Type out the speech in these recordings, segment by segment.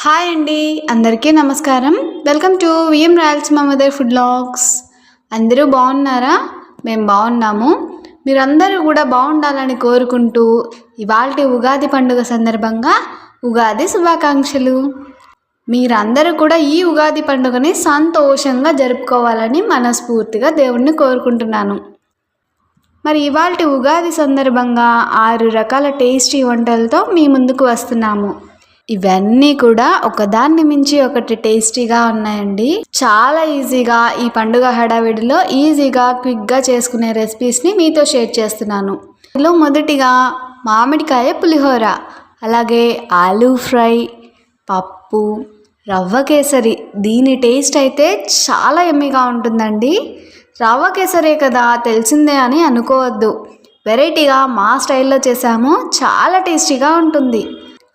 Hi అండి అందరికీ నమస్కారం. వెల్కమ్ టు విఎం రాయల్స్ మా మదర్ ఫుడ్ లాగ్స్. అందరూ బాగున్నారా? మేము బాగున్నాము. మీరందరూ కూడా బాగుండాలని కోరుకుంటూ ఇవాళ ఉగాది పండుగ సందర్భంగా ఉగాది శుభాకాంక్షలు. మీరందరూ కూడా ఈ ఉగాది పండుగని సంతోషంగా జరుపుకోవాలని మనస్ఫూర్తిగా దేవుణ్ణి కోరుకుంటున్నాను. మరి ఇవాళ ఉగాది సందర్భంగా ఆరు రకాల టేస్టీ వంటలతో మీ ముందుకు వస్తున్నాము. ఇవన్నీ కూడా ఒకదాన్ని మించి ఒకటి టేస్టీగా ఉన్నాయండి. చాలా ఈజీగా ఈ పండుగ హడావిడిలో ఈజీగా క్విక్గా చేసుకునే రెసిపీస్ని మీతో షేర్ చేస్తున్నాను. ఇందులో మొదటిగా మామిడికాయ పులిహోర అలాగే ఆలూ ఫ్రై పప్పు రవ్వ కేసరి. దీని టేస్ట్ అయితే చాలా ఎమ్మిగా ఉంటుందండి. రవ్వ కేసరే కదా తెలిసిందే అని అనుకోవద్దు. వెరైటీగా మా స్టైల్లో చేసాము చాలా టేస్టీగా ఉంటుంది.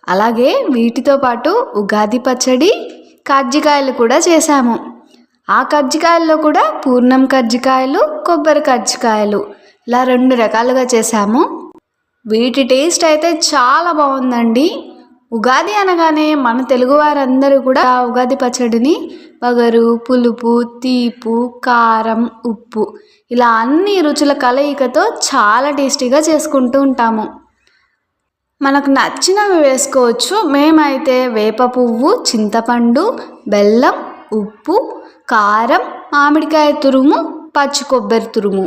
అలాగే వీటితో పాటు ఉగాది పచ్చడి కజ్జికాయలు కూడా చేశాము. ఆ కజ్జికాయల్లో కూడా పూర్ణం కజ్జికాయలు కొబ్బరి కజ్జికాయలు ఇలా రెండు రకాలుగా చేశాము. వీటి టేస్ట్ అయితే చాలా బాగుందండి. ఉగాది అనగానే మన తెలుగువారందరూ కూడా ఉగాది పచ్చడిని పగరు పులుపు తీపు కారం ఉప్పు ఇలా అన్ని రుచుల కలయికతో చాలా టేస్టీగా చేసుకుంటూ ఉంటాము. మనకు నచ్చినవి వేసుకోవచ్చు. మేమైతే వేప పువ్వు చింతపండు బెల్లం ఉప్పు కారం మామిడికాయ తురుము పచ్చి కొబ్బరి తురుము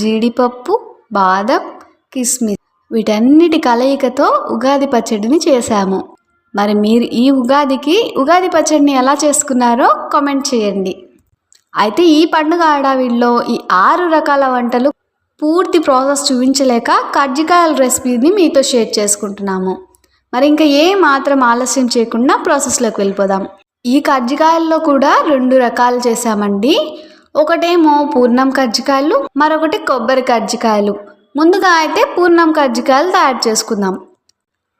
జీడిపప్పు బాదం కిస్మిస్. వీటన్నిటి కలయికతో ఉగాది పచ్చడిని చేశాము. మరి మీరు ఈ ఉగాదికి ఉగాది పచ్చడిని ఎలా చేసుకున్నారో కామెంట్ చేయండి. అయితే ఈ పండుగ హడావిడిలో ఈ ఆరు రకాల వంటలు పూర్తి ప్రాసెస్ చూపించలేక కజ్జికాయల రెసిపీని మీతో షేర్ చేసుకుంటున్నాము. మరి ఇంకా ఏ మాత్రం ఆలస్యం చేయకుండా ప్రాసెస్లోకి వెళ్ళిపోదాం. ఈ కజ్జికాయల్లో కూడా రెండు రకాలు చేశామండి. ఒకటేమో పూర్ణం కజ్జికాయలు మరొకటి కొబ్బరి కజ్జికాయలు ముందుగా అయితే పూర్ణం కజ్జికాయలు తయారు చేసుకుందాం.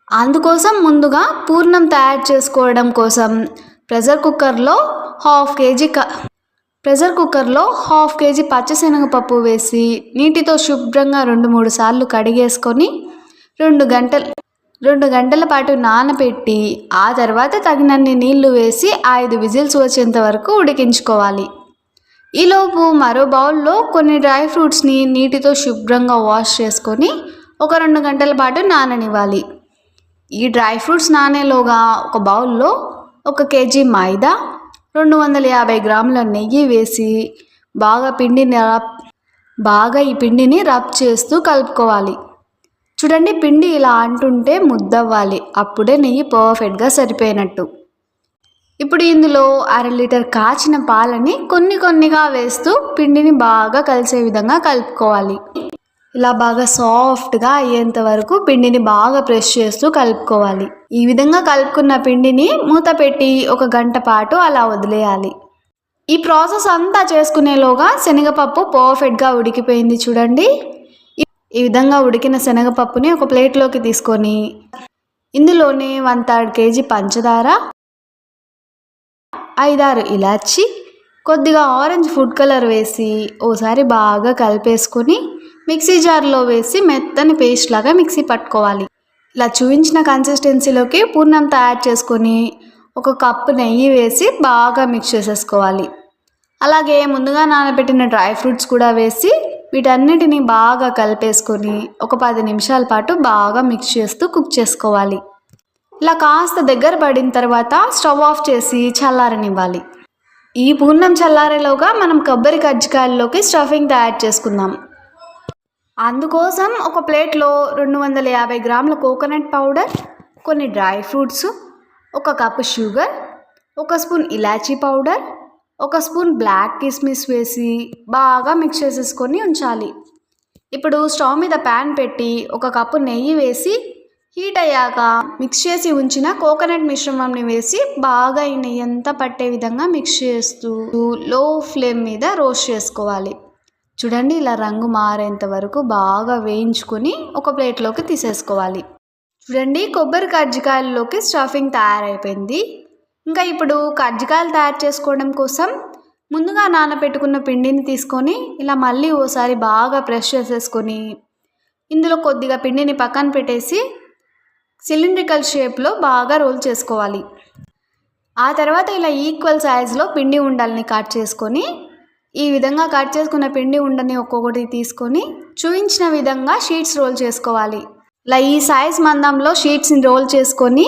అందుకోసం ముందుగా పూర్ణం తయారు చేసుకోవడం కోసం ప్రెషర్ కుక్కర్లో హాఫ్ కేజీ క ప్రెషర్ కుక్కర్లో హాఫ్ కేజీ పచ్చశనగపప్పు వేసి నీటితో శుభ్రంగా రెండు మూడు సార్లు కడిగేసుకొని రెండు గంటలు రెండు గంటల పాటు నానబెట్టి ఆ తర్వాత తగినన్ని నీళ్ళు వేసి ఐదు విజిల్స్ వచ్చేంత వరకు ఉడికించుకోవాలి. ఈలోపు మరో బౌల్లో కొన్ని డ్రై ఫ్రూట్స్ని నీటితో శుభ్రంగా వాష్ చేసుకొని ఒక రెండు గంటల పాటు నాననివ్వాలి. ఈ డ్రై ఫ్రూట్స్ నానేలోగా ఒక బౌల్లో ఒక కేజీ మైదా రెండు వందల యాభై గ్రాముల నెయ్యి వేసి బాగా పిండిని రబ్ బాగా ఈ పిండిని రబ్ చేస్తూ కలుపుకోవాలి. చూడండి పిండి ఇలా అంటుంటే ముద్దవ్వాలి. అప్పుడే నెయ్యి పర్ఫెక్ట్గా సరిపోయినట్టు. ఇప్పుడు ఇందులో అర లీటర్ కాచిన పాలని కొన్ని కొన్నిగా వేస్తూ పిండిని బాగా కలిసే విధంగా కలుపుకోవాలి. ఇలా బాగా సాఫ్ట్గా అయ్యేంత వరకు పిండిని బాగా ప్రెస్ చేస్తూ కలుపుకోవాలి. ఈ విధంగా కలుపుకున్న పిండిని మూత పెట్టి ఒక గంట పాటు అలా వదిలేయాలి. ఈ ప్రాసెస్ అంతా చేసుకునేలోగా శనగపప్పు పర్ఫెక్ట్గా ఉడికిపోయింది చూడండి. ఈ విధంగా ఉడికిన శనగపప్పుని ఒక ప్లేట్లోకి తీసుకొని ఇందులోనే వన్ థర్డ్ కేజీ పంచదార ఐదారు ఇలాచి కొద్దిగా ఆరెంజ్ ఫుడ్ కలర్ వేసి ఓసారి బాగా కలిపేసుకొని మిక్సీ జార్లో వేసి మెత్తని పేస్ట్ లాగా మిక్సీ పట్టుకోవాలి. ఇలా చూపించిన కన్సిస్టెన్సీలోకి పూర్ణం తయారు చేసుకొని ఒక కప్పు నెయ్యి వేసి బాగా మిక్స్ చేసేసుకోవాలి. అలాగే ముందుగా నానబెట్టిన డ్రై ఫ్రూట్స్ కూడా వేసి వీటన్నిటిని బాగా కలిపేసుకొని ఒక పది నిమిషాల పాటు బాగా మిక్స్ చేస్తూ కుక్ చేసుకోవాలి. ఇలా కాస్త దగ్గర పడిన తర్వాత స్టవ్ ఆఫ్ చేసి చల్లారనివ్వాలి. ఈ పూర్ణం చల్లారేలోగా మనం కొబ్బరి కజ్జికాయల్లోకి స్టఫింగ్ తయారు చేసుకుందాం. అందుకోసం ఒక ప్లేట్లో రెండు వందల యాభై గ్రాముల కోకోనట్ పౌడర్ కొన్ని డ్రై ఫ్రూట్స్ ఒక కప్పు షుగర్ ఒక స్పూన్ ఇలాచీ పౌడర్ ఒక స్పూన్ బ్లాక్ కిస్మిస్ వేసి బాగా మిక్స్ చేసేసుకొని ఉంచాలి. ఇప్పుడు స్టవ్ మీద ప్యాన్ పెట్టి ఒక కప్పు నెయ్యి వేసి హీట్ అయ్యాక మిక్స్ చేసి ఉంచిన కోకోనట్ మిశ్రమంని వేసి బాగా ఈ నెయ్యి అంతా పట్టే విధంగా మిక్స్ చేస్తూ లో ఫ్లేమ్ మీద రోస్ట్ చేసుకోవాలి. చూడండి ఇలా రంగు మారేంత వరకు బాగా వేయించుకొని ఒక ప్లేట్లోకి తీసేసుకోవాలి. చూడండి కొబ్బరి కజ్జికాయల్లోకి స్టఫింగ్ తయారైపోయింది. ఇంకా ఇప్పుడు కజ్జికాయలు తయారు చేసుకోవడం కోసం ముందుగా నానబెట్టుకున్న పిండిని తీసుకొని ఇలా మళ్ళీ ఓసారి బాగా ప్రెష్ చేసేసుకొని ఇందులో కొద్దిగా పిండిని పక్కన పెట్టేసి సిలిండ్రికల్ షేప్లో బాగా రోల్ చేసుకోవాలి. ఆ తర్వాత ఇలా ఈక్వల్ సైజులో పిండి ఉండల్ని కట్ చేసుకొని ఈ విధంగా కట్ చేసుకున్న పిండి ఉండని ఒక్కొక్కటి తీసుకొని చూపించిన విధంగా షీట్స్ రోల్ చేసుకోవాలి. ఇలా ఈ సైజ్ మందంలో షీట్స్ని రోల్ చేసుకొని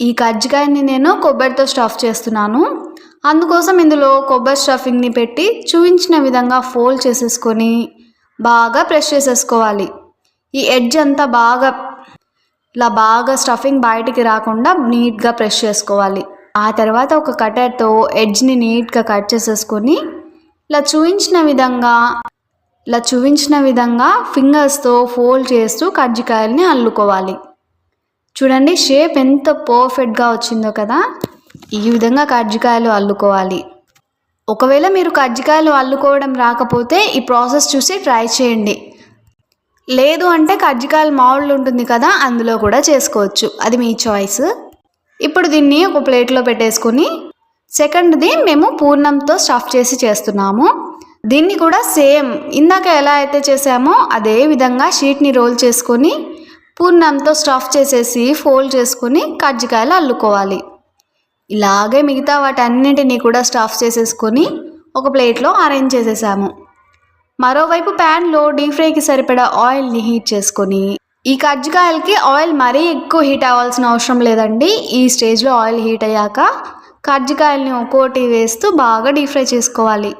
ఈ కజ్జికాయని నేను కొబ్బరితో స్టఫ్ చేస్తున్నాను. అందుకోసం ఇందులో కొబ్బరి స్టఫింగ్ని పెట్టి చూపించిన విధంగా ఫోల్డ్ చేసేసుకొని బాగా ప్రెస్ చేసేసుకోవాలి. ఈ ఎడ్జ్ అంతా బాగా ఇలా బాగా స్టఫింగ్ బయటికి రాకుండా నీట్గా ప్రెస్ చేసుకోవాలి. ఆ తర్వాత ఒక కటర్తో ఎడ్జ్ని నీట్గా కట్ చేసేసుకొని ఇలా చూపించిన విధంగా ఇలా చూపించిన విధంగా ఫింగర్స్తో ఫోల్డ్ చేస్తూ కజ్జికాయల్ని అల్లుకోవాలి. చూడండి షేప్ ఎంత పర్ఫెక్ట్గా వచ్చిందో కదా. ఈ విధంగా కజ్జికాయలు అల్లుకోవాలి. ఒకవేళ మీరు కజ్జికాయలు అల్లుకోవడం రాకపోతే ఈ ప్రాసెస్ చూసి ట్రై చేయండి. లేదు అంటే కజ్జికాయలు మావుళ్ళు ఉంటుంది కదా అందులో కూడా చేసుకోవచ్చు. అది మీ చాయిస్. ఇప్పుడు దీన్ని ఒక ప్లేట్లో పెట్టేసుకొని సెకండ్ది మేము పూర్ణంతో స్టఫ్ చేసి చేస్తున్నాము. దీన్ని కూడా సేమ్ ఇందాక ఎలా అయితే చేసామో అదే విధంగా షీట్ని రోల్ చేసుకొని పూర్ణంతో స్టఫ్ చేసేసి ఫోల్డ్ చేసుకొని కజ్జికాయలు అల్లుకోవాలి. ఇలాగే మిగతా వాటన్నిటిని కూడా స్టఫ్ చేసేసుకొని ఒక ప్లేట్లో అరేంజ్ చేసేసాము. మరోవైపు ప్యాన్లో డీప్ ఫ్రైకి సరిపడా ఆయిల్ని హీట్ చేసుకొని ఈ కజ్జికాయలకి ఆయిల్ మరీ ఎక్కువ హీట్ అవ్వాల్సిన అవసరం లేదండి. ఈ స్టేజ్లో ఆయిల్ హీట్ అయ్యాక కజ్జికాయల్ని ఒక్కోటి వేస్తూ బాగా డీప్ ఫ్రై చేసుకోవాలి.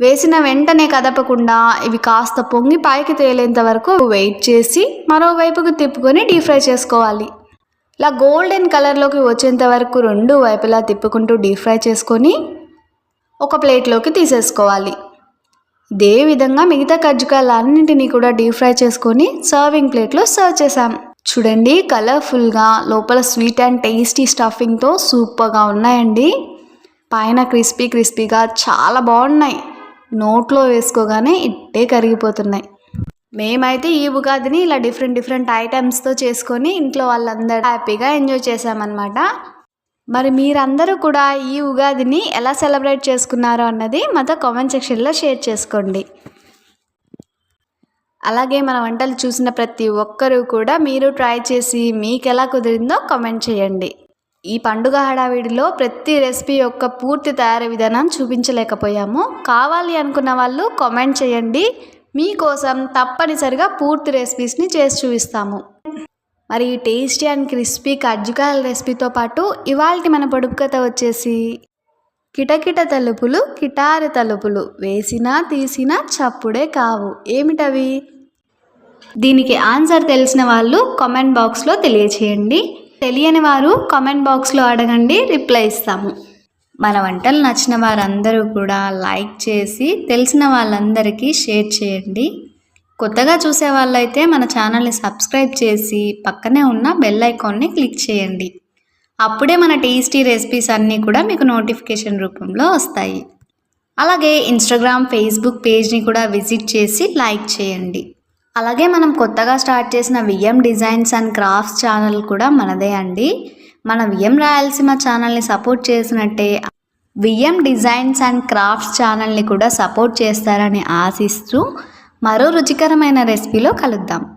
వేసిన వెంటనే కదపకుండా ఇవి కాస్త పొంగి పైకి తేలేంత వరకు వెయిట్ చేసి మరోవైపుకు తిప్పుకొని డీప్ ఫ్రై చేసుకోవాలి. ఇలా గోల్డెన్ కలర్లోకి వచ్చేంత వరకు రెండు వైపులా తిప్పుకుంటూ డీప్ ఫ్రై చేసుకొని ఒక ప్లేట్లోకి తీసేసుకోవాలి. ఇదే విధంగా మిగతా కజ్జికాయలన్నింటినీ కూడా డీప్ ఫ్రై చేసుకొని సర్వింగ్ ప్లేట్లో సర్వ్ చేసాం చూడండి కలర్ఫుల్గా లోపల స్వీట్ అండ్ టేస్టీ స్టఫింగ్తో సూపర్గా ఉన్నాయండి. పైన క్రిస్పీ క్రిస్పీగా చాలా బాగున్నాయి. నోట్లో వేసుకోగానే ఇట్టే కరిగిపోతున్నాయి. మేమైతే ఈ ఉగాదిని ఇలా డిఫరెంట్ డిఫరెంట్ ఐటమ్స్తో చేసుకొని ఇంట్లో వాళ్ళందరూ హ్యాపీగా ఎంజాయ్ చేసామన్నమాట మరి మీరందరూ కూడా ఈ ఉగాదిని ఎలా సెలబ్రేట్ చేసుకున్నారో అన్నది మాతో కామెంట్ సెక్షన్లో షేర్ చేసుకోండి. అలాగే మన వంటలు చూసిన ప్రతి ఒక్కరూ కూడా మీరు ట్రై చేసి మీకు ఎలా కుదిరిందో కామెంట్ చేయండి. ఈ పండుగ హడావిడిలో ప్రతి రెసిపీ యొక్క పూర్తి తయారీ విధానం చూపించలేకపోయాము. కావాలి అనుకున్న వాళ్ళు కామెంట్ చేయండి. మీకోసం తప్పనిసరిగా పూర్తి రెసిపీస్ని చేసి చూపిస్తాము. మరి ఈ టేస్టీ అండ్ క్రిస్పీ కజ్జికాయల రెసిపీతో పాటు ఇవాళ మన పొడుపు కథ వచ్చేసి కిటకిట తలుపులు కిటారి తలుపులు వేసినా తీసినా చప్పుడే కావు. ఏమిటవి? దీనికి ఆన్సర్ తెలిసిన వాళ్ళు కామెంట్ బాక్స్లో తెలియచేయండి. తెలియని వారు కామెంట్ బాక్స్లో అడగండి రిప్లై ఇస్తాము. మన వంటలు నచ్చిన వారందరూ కూడా లైక్ చేసి తెలిసిన వాళ్ళందరికీ షేర్ చేయండి. కొత్తగా చూసే వాళ్ళైతే మన ఛానల్ని సబ్స్క్రైబ్ చేసి పక్కనే ఉన్న బెల్ ఐకాన్ని క్లిక్ చేయండి. అప్పుడే మన టేస్టీ రెసిపీస్ అన్నీ కూడా మీకు నోటిఫికేషన్ రూపంలో వస్తాయి. అలాగే ఇన్స్టాగ్రామ్ ఫేస్బుక్ పేజ్ని కూడా విజిట్ చేసి లైక్ చేయండి. అలాగే మనం కొత్తగా స్టార్ట్ చేసిన VM designs and crafts channel కూడా మనదే అండి. మన విఎం రాయలసీమ ఛానల్ని సపోర్ట్ చేసినట్టే విఎం డిజైన్స్ అండ్ క్రాఫ్ట్స్ ఛానల్ని కూడా సపోర్ట్ చేస్తారని ఆశిస్తూ మరో రుచికరమైన రెసిపీలో కలుద్దాం.